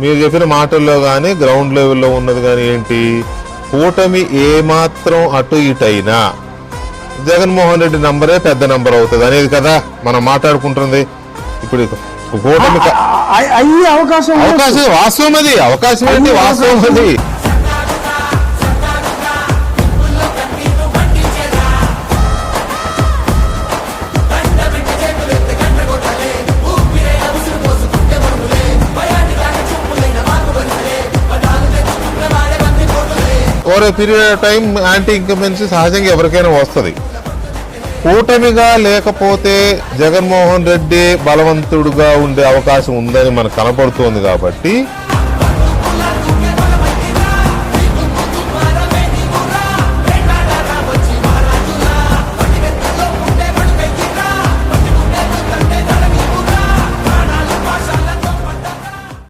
మీరు చెప్పిన మాటల్లో కానీ గ్రౌండ్ లెవెల్లో ఉన్నది కానీ ఏంటి? కూటమి ఏమాత్రం అటు ఇటు అయినా జగన్మోహన్ రెడ్డి నంబరే పెద్ద నంబర్ అవుతుంది. అనేది కదా మనం మాట్లాడుకుంటుంది. ఇప్పుడు కూటమి అవకాశం. అవకాశం వాస్తవం అది. అవకాశం ఏంటి వాస్తవం అది. Over period of time anti incumbency సహజంగా ఎవరికైనా వస్తుంది. కూటమిగా లేకపోతే జగన్మోహన్ రెడ్డి బలవంతుడుగా ఉండే అవకాశం ఉందని మనకు కనపడుతోంది కాబట్టి